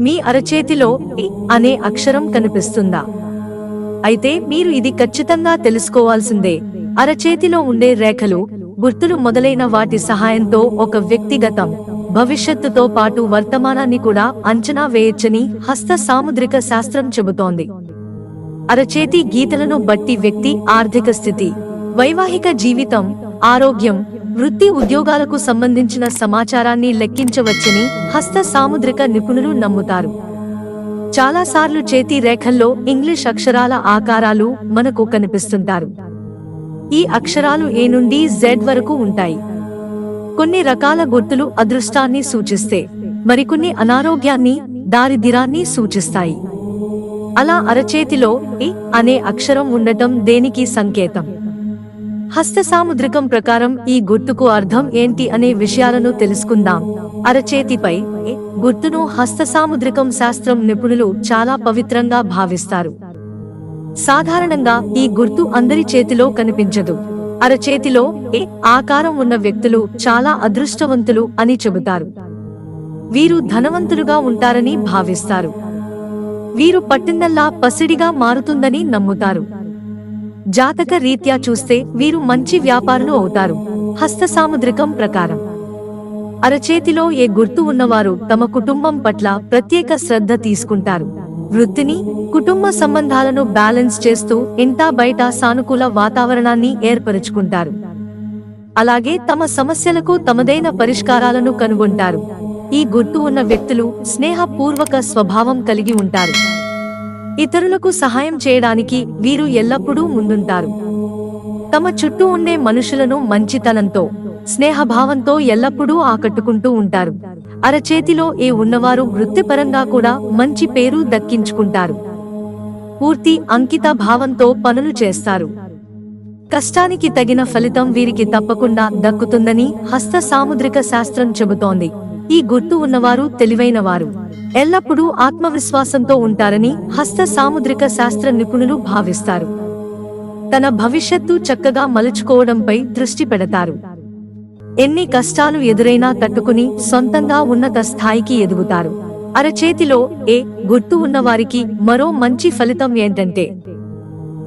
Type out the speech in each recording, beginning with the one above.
మీ అరచేతిలో ఇ అనే అక్షరం కనిపిస్తుందా? అయితే మీరు ఇది ఖచ్చితంగా తెలుసుకోవాల్సిందే. అరచేతిలో ఉండే రేఖలు గుర్తులు మొదలైన వాటి సహాయంతో ఒక వ్యక్తిగతం భవిష్యత్తుతో పాటు వర్తమానాన్ని కూడా అంచనా వేయొచ్చని హస్త సాముద్రిక శాస్త్రం చెబుతోంది. అరచేతి గీతలను బట్టి వ్యక్తి ఆర్థిక స్థితి వైవాహిక జీవితం ఆరోగ్యం వృత్తి ఉద్యోగాలకు సంబంధించిన సమాచారాన్ని లెక్కించవచ్చని హస్త సాముద్రిక నిపుణులు నమ్ముతారు. చాలాసార్లు చేతి రేఖల్లో ఇంగ్లీష్ అక్షరాల ఆకారాలు మనకు కనిపిస్తుంటారు. ఈ అక్షరాలు ఏ నుండి జెడ్ వరకు ఉంటాయి. కొన్ని రకాల గుర్తులు అదృష్టాన్ని సూచిస్తే మరికొన్ని అనారోగ్యాన్ని దారిదిరాన్ని సూచిస్తాయి. అలా అరచేతిలో ఇ అనే అక్షరం ఉండటం దేనికి సంకేతం? హస్త సాముద్రికం ప్రకారం ఈ గుర్తుకు అర్థం ఏంటి అనే విషయాలను తెలుసుకుందాం. అరచేతిపై గుర్తును హస్త సాముద్రికం శాస్త్రం నిపుణులు చాలా పవిత్రంగా భావిస్తారు. సాధారణంగా ఈ గుర్తు అందరి చేతిలో కనిపించదు. అరచేతిలో ఏ ఆకారం ఉన్న వ్యక్తులు చాలా అదృష్టవంతులు అని చెబుతారు. వీరు ధనవంతులుగా ఉంటారని భావిస్తారు. వీరు పట్టిందల్లా పసిడిగా మారుతుందని నమ్ముతారు. జాతక రీత్యా చూస్తే వీరు మంచి వ్యాపారులు అవుతారు. హస్త సాముద్రికం ప్రకారం. అరచేతిలో ఏ గుర్తు ఉన్నవారు తమ కుటుంబం పట్ల ప్రత్యేక శ్రద్ధ తీసుకుంటారు. వృత్తిని కుటుంబ సంబంధాలను బ్యాలెన్స్ చేస్తూ ఇంటా బయట సానుకూల వాతావరణాన్ని ఏర్పరుచుకుంటారు. అలాగే తమ సమస్యలకు తమదైన పరిష్కారాలను కనుగొంటారు. ఈ గుర్తు ఉన్న వ్యక్తులు స్నేహపూర్వక స్వభావం కలిగి ఉంటారు. ఇతరులకు సహాయం చేయడానికి వీరు ఎల్లప్పుడూ ముందుంటారు. తమ చుట్టూ ఉండే మనుషులను మంచితనంతో స్నేహభావంతో ఎల్లప్పుడూ ఆకట్టుకుంటూ ఉంటారు. అరచేతిలో ఏ ఉన్నవారు వృత్తిపరంగా కూడా మంచి పేరు దక్కించుకుంటారు. పూర్తి అంకిత భావంతో పనులు చేస్తారు. కష్టానికి తగిన ఫలితం వీరికి తప్పకుండా దక్కుతుందని హస్త సాముద్రిక శాస్త్రం చెబుతోంది. ఈ గుర్తు ఉన్నవారు తెలివైనవారు. ఎల్లప్పుడూ ఆత్మవిశ్వాసంతో ఉంటారని హస్త సాముద్రిక శాస్త్ర నిపుణులు భావిస్తారు. తన భవిష్యత్తు చక్కగా మలుచుకోవడంపై దృష్టి పెడతారు. ఎన్ని కష్టాలు ఎదురైనా తట్టుకుని సొంతంగా ఉన్నత స్థాయికి ఎదుగుతారు. అరచేతిలో ఏ గుర్తు ఉన్నవారికి మరో మంచి ఫలితం ఏంటంటే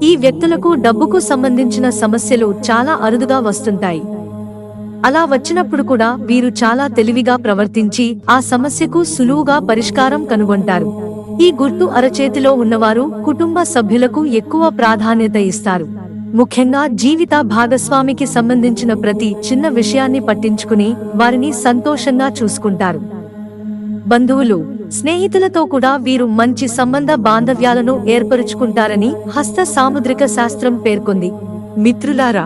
ఈ వ్యక్తులకు డబ్బుకు సంబంధించిన సమస్యలు చాలా అరుదుగా వస్తుంటాయి. అలా వచ్చినప్పుడు కూడా వీరు చాలా తెలివిగా ప్రవర్తించి ఆ సమస్యకు సులువుగా పరిష్కారం కనుగొంటారు. ఈ గుర్తు అరచేతిలో ఉన్నవారు కుటుంబ సభ్యులకు ఎక్కువ ప్రాధాన్యత ఇస్తారు. ముఖ్యంగా జీవిత భాగస్వామికి సంబంధించిన ప్రతి చిన్న విషయాన్ని పట్టించుకుని వారిని సంతోషంగా చూసుకుంటారు. బంధువులు స్నేహితులతో కూడా వీరు మంచి సంబంధ బాంధవ్యాలను ఏర్పరుచుకుంటారని హస్త సాముద్రిక శాస్త్రం పేర్కొంది. మిత్రులారా